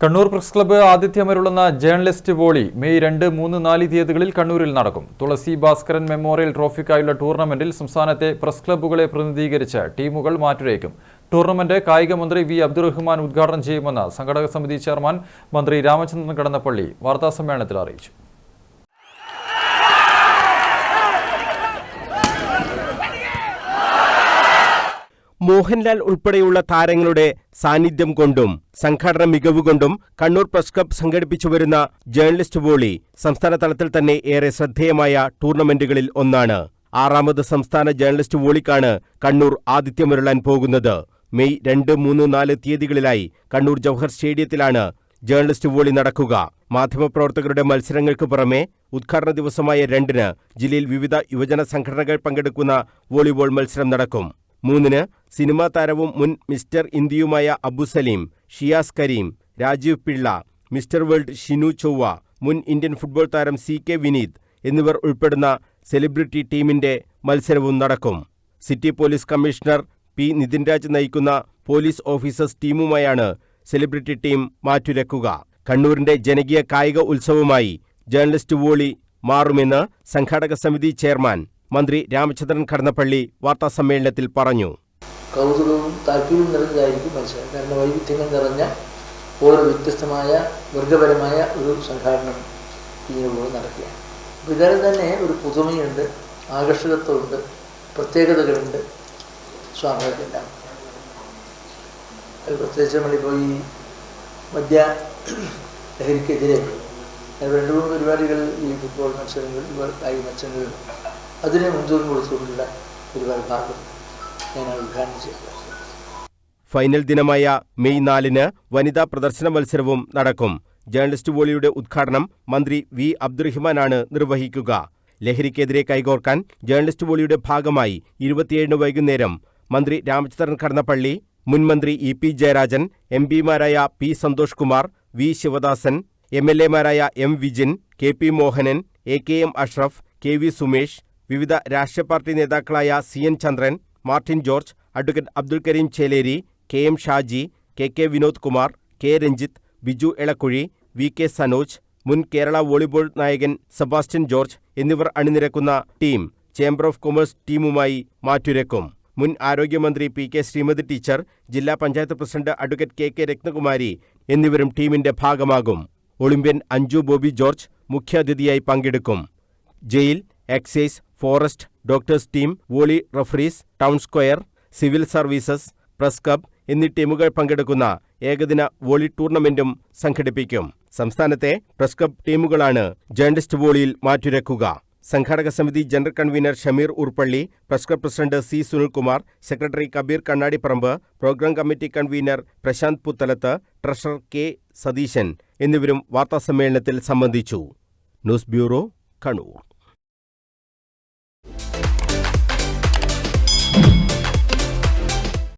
Kannur press club ആതിഥ്യമരുളുന്ന journalist volley May രണ്ട് മൂന്ന് നാല് തീയതികളിൽ കണ്ണൂരിൽ നടക്കും. തുളസി ഭാസ്കരൻ മെമ്മോറിയൽ ട്രോഫിക്കായുള്ള ടൂർണമെന്റിൽ സംസ്ഥാനത്തെ പ്രസ് ക്ലബ്ബുകളെ പ്രതിനിധീകരിച്ച് ടീമുകൾ മാറ്റുരയ്ക്കും. ടൂർണമെന്റ് കായിക മന്ത്രി വി. അബ്ദുറഹ്മാൻ ഉദ്ഘാടനം ചെയ്യുമെന്ന് സംഘടക സമിതി ചെയർമാൻ മന്ത്രി രാമചന്ദ്രൻ കടന്നപ്പള്ളി വാർത്താസമ്മേളനത്തിൽ അറിയിച്ചു. മോഹൻലാൽ ഉൾപ്പെടെയുള്ള താരങ്ങളുടെ സാന്നിധ്യം കൊണ്ടും സംഘടന മികവ് കൊണ്ടും കണ്ണൂർ പ്രസ് ക്ലബ് സംഘടിപ്പിച്ചു വരുന്ന ജേർണലിസ്റ്റ് വോളി സംസ്ഥാന തലത്തിൽ തന്നെ ഏറെ ശ്രദ്ധേയമായ ടൂർണമെന്റുകളിൽ ഒന്നാണ്. ആറാമത് സംസ്ഥാന ജേർണലിസ്റ്റ് വോളിക്കാണ് കണ്ണൂർ ആതിഥ്യമരുളാൻ പോകുന്നത്. മെയ് രണ്ട് മൂന്ന് നാല് തീയതികളിലായി കണ്ണൂർ ജവഹർ സ്റ്റേഡിയത്തിലാണ് ജേർണലിസ്റ്റ് വോളി നടക്കുക. മാധ്യമപ്രവർത്തകരുടെ മത്സരങ്ങൾക്ക് പുറമെ ഉദ്ഘാടന ദിവസമായ രണ്ടിന് ജില്ലയിൽ വിവിധ യുവജന സംഘടനകൾ പങ്കെടുക്കുന്ന വോളിബോൾ മത്സരം നടക്കും. മൂന്നിന് സിനിമാ താരവും മുൻ മിസ്റ്റർ ഇന്ത്യയുമായ അബുസലീം, ഷിയാസ് കരീം രാജീവ് പിള്ള മിസ്റ്റർ വേൾഡ് ഷിനു ചൊവ്വ മുൻ ഇന്ത്യൻ ഫുട്ബോൾ താരം സി കെ വിനീത് എന്നിവർ ഉൾപ്പെടുന്ന സെലിബ്രിറ്റി ടീമിന്റെ മത്സരവും നടക്കും. City police commissioner P Nitin Raj നയിക്കുന്ന പോലീസ് ഓഫീസേഴ്സ് ടീമുമായാണ് സെലിബ്രിറ്റി ടീം മാറ്റുരക്കുക. കണ്ണൂരിന്റെ ജനകീയ കായിക ഉത്സവമായി ജേർണലിസ്റ്റ് വോളി മാറുമെന്ന് സംഘാടക സമിതി ചെയർമാൻ മന്ത്രി രാമചന്ദ്രൻ കടന്നപ്പള്ളി വാർത്താസമ്മേളനത്തിൽ പറഞ്ഞു. കൗതുകവും താല്പര്യവും നിറഞ്ഞതായിരിക്കും മത്സരം. കാരണം വൈവിധ്യങ്ങൾ നിറഞ്ഞ ഓരോ വ്യത്യസ്തമായ വർഗപരമായ ഒരു സംഘാടനം ഇതിനുകൂടെ നടക്കുക. ഇതിൽ തന്നെ ഒരു പുതുമയുണ്ട് ആകർഷകത്വമുണ്ട് പ്രത്യേകതകളുണ്ട്. സ്വാഭാവികമെല്ലാം പ്രത്യേകിച്ച് നമ്മളിപ്പോൾ ഈ മദ്യ ലഹരിക്കെതിരെ രണ്ട് മൂന്ന് പരിപാടികൾ ഈ ഫുട്ബോൾ മത്സരങ്ങൾ കായിക മത്സരങ്ങൾ അതിനെ മുൻതൂക്കം കൊടുത്തുകൊണ്ടുള്ള ഒരു വിഭാഗം ഞാൻ ഉദ്ഘാടനം ചെയ്തത് ഫൈനൽ ദിനമായ മെയ് നാലിന് വനിതാ പ്രദർശന മത്സരവും നടക്കും. ജേർണലിസ്റ്റ് വോളിയുടെ ഉദ്ഘാടനം മന്ത്രി വി. അബ്ദുറഹിമാനാണ് നിർവഹിക്കുക. ലഹരിക്കെതിരെ കൈകോർക്കാൻ ജേർണലിസ്റ്റ് വോളിയുടെ ഭാഗമായി ഇരുപത്തിയേഴിന് വൈകുന്നേരം മന്ത്രി രാമചന്ദ്രൻ കടന്നപ്പള്ളി മുൻ മന്ത്രി E P Jayarajan M പിമാരായ P Santhosh Kumar V Sivadasan M L എമാരായ M Vijin K P Mohanan A K M Ashraf K V Sumesh വിവിധ രാഷ്ട്രീയ പാർട്ടി നേതാക്കളായ C N Chandran Martin George advocate Abdul Kareem Cheleri K M Shaji K K Vinod Kumar K Ranjith Biju Elakkuzhi V K Sanoj മുൻ Kerala volleyball നായകൻ Sebastian George എന്നിവർ അണിനിരക്കുന്ന team chamber of commerce ടീമുമായി മാറ്റുരക്കും. മുൻ ആരോഗ്യമന്ത്രി P K Sreemathi teacher ജില്ലാ panchayat president advocate K K Rathnakumari എന്നിവരും ടീമിന്റെ ഭാഗമാകും. ഒളിമ്പ്യൻ അഞ്ജു ബോബി ജോർജ് മുഖ്യാതിഥിയായി പങ്കെടുക്കും. Jail excise forest doctors team volley referees town square civil services press club എന്നീ ടീമുകൾ പങ്കെടുക്കുന്ന ഏകദിന വോളി ടൂർണമെന്റും സംഘടിപ്പിക്കും. സംസ്ഥാനത്തെ പ്രസ് ക്ലബ് ടീമുകളാണ് ജേർണലിസ്റ്റ് വോളിയിൽ മാറ്റുരക്കുക. സംഘാടക സമിതി general convener Shameer Urpally press club president C Sunilkumar secretary Kabeer Kannadiparamba programme committee convener Prasanth Puthalath treasurer K Satheesan എന്നിവരും വാർത്താസമ്മേളനത്തിൽ സംബന്ധിച്ചു. News bureau Kannur.